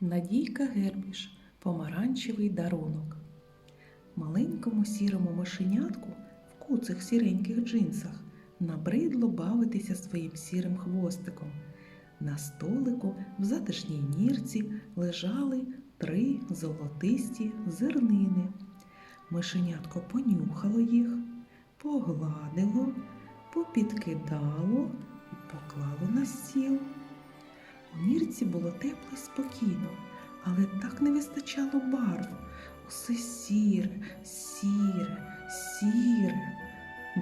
Надійка Гербіш Помаранчевий дарунок. Маленькому сірому мишенятку в куцих сіреньких джинсах набридло бавитися своїм сірим хвостиком. На столику в затишній нірці лежали три золотисті зернини. Мишенятко понюхало їх, погладило, попідкидало і поклало на стіл. Нірці було тепло й спокійно, але так не вистачало барв. Усе сіре, сіре, сіре.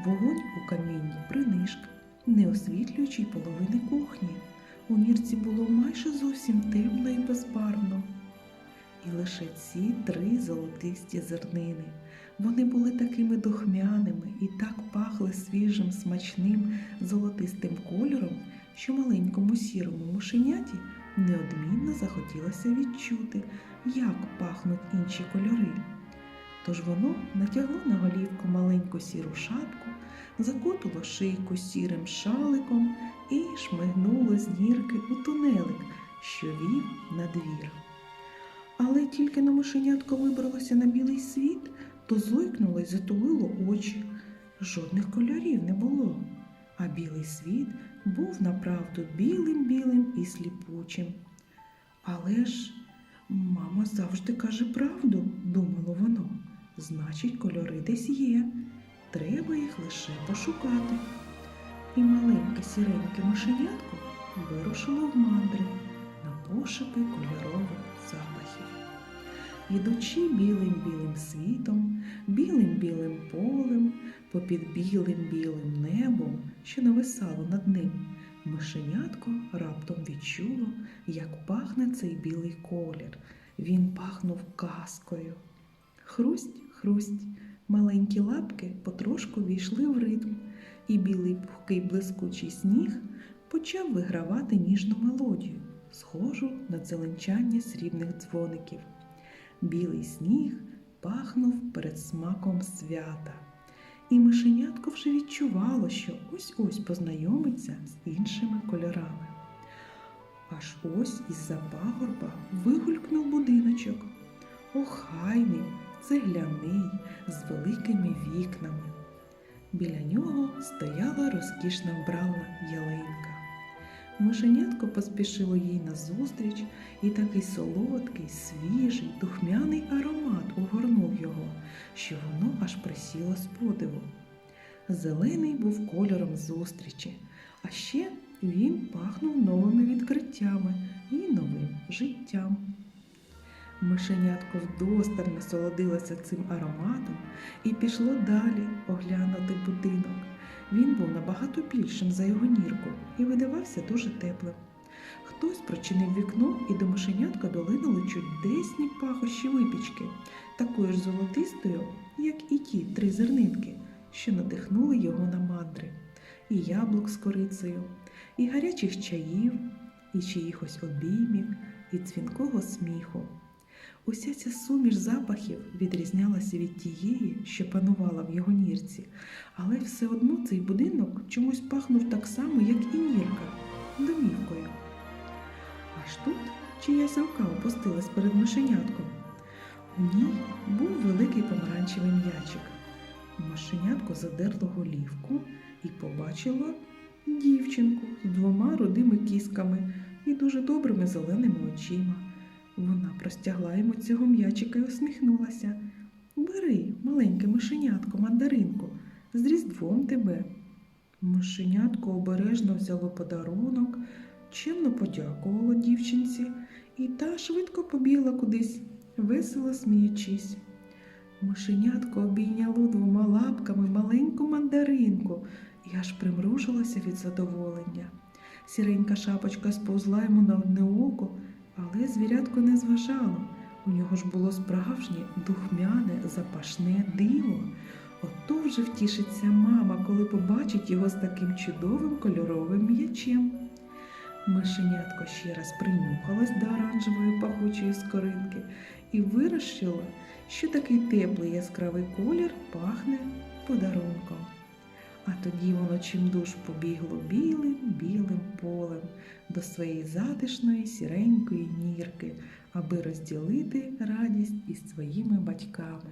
Вогонь у камінні принишк, не освітлюючи половини кухні. У нірці було майже зовсім темно і безбарвно. І лише ці три золотисті зернини. Вони були такими духмяними і так пахли свіжим, смачним золотистим кольором, що маленькому сірому мушеняті неодмінно захотілося відчути, як пахнуть інші кольори. Тож воно натягло на голівку маленьку сіру шапку, закутало шийку сірим шаликом і шмигнуло з нірки у тунелик, що вів на двір. Але тільки на мишенятко вибралося на білий світ, то зойкнуло й затулило очі. Жодних кольорів не було, а білий світ був направду білим-білим і сліпучим. Але ж мама завжди каже правду, думало воно. Значить, кольори десь є. Треба їх лише пошукати. І маленьке сіреньке мишенятко вирушило в мандри на пошуки кольорових запахів. Ідучи білим-білим світом, білим-білим полем, попід білим-білим небом, що нависало над ним, мишенятко раптом відчуло, як пахне цей білий колір. Він пахнув казкою. Хрусть, хрусть, маленькі лапки потрошку війшли в ритм, і білий пухкий блискучий сніг почав вигравати ніжну мелодію, схожу на дзеленчання срібних дзвоників. Білий сніг пахнув перед смаком свята, і мишенятко вже відчувало, що ось-ось познайомиться з іншими кольорами. Аж ось із-за пагорба вигулькнув будиночок. Охайний, цегляний, з великими вікнами. Біля нього стояла розкішна вбрана ялинка. Мишенятко поспішило їй назустріч, і такий солодкий, свіжий, духмяний аромат огорнув його, що воно аж присіло з подиву. Зелений був кольором зустрічі, а ще він пахнув новими відкриттями і новим життям. Мишенятко вдосталь насолодилося цим ароматом і пішло далі оглянути будинок. Він був набагато більшим за його нірку і видавався дуже теплим. Хтось прочинив вікно, і до мишенятка долинули чудесні пахощі випічки, такою ж золотистою, як і ті три зернинки, що надихнули його на мандри, і яблук з корицею, і гарячих чаїв, і чиїхось обіймів, і дзвінкого сміху. Уся ця суміш запахів відрізнялася від тієї, що панувала в його нірці, але все одно цей будинок чомусь пахнув так само, як і нірка, домівкою. Аж тут чиясь рука опустилась перед мишенятком. У ній був великий помаранчевий м'ячик. Мишенятко задерло голівку і побачило дівчинку з двома рудими кісками і дуже добрими зеленими очима. Вона простягла йому цього м'ячика і усміхнулася. Бери, маленьке мишенятко, мандаринку, з різдвом тебе. Мишенятко обережно взяло подарунок, чимно подякувало дівчинці, і та швидко побігла кудись, весело сміючись. Мишенятко обійняло двома лапками маленьку мандаринку і аж примружилося від задоволення. Сіренька шапочка сповзла йому на одне око, але звірятко не зважало. У нього ж було справжнє, духмяне, запашне диво. Ото вже втішиться мама, коли побачить його з таким чудовим кольоровим м'ячем. Мишенятко ще раз принюхалась до оранжевої пахучої скоринки і вирішила, що такий теплий яскравий колір пахне подарунком. А тоді воно чимдуж побігло білим білим полем до своєї затишної сіренької нірки, аби розділити радість із своїми батьками.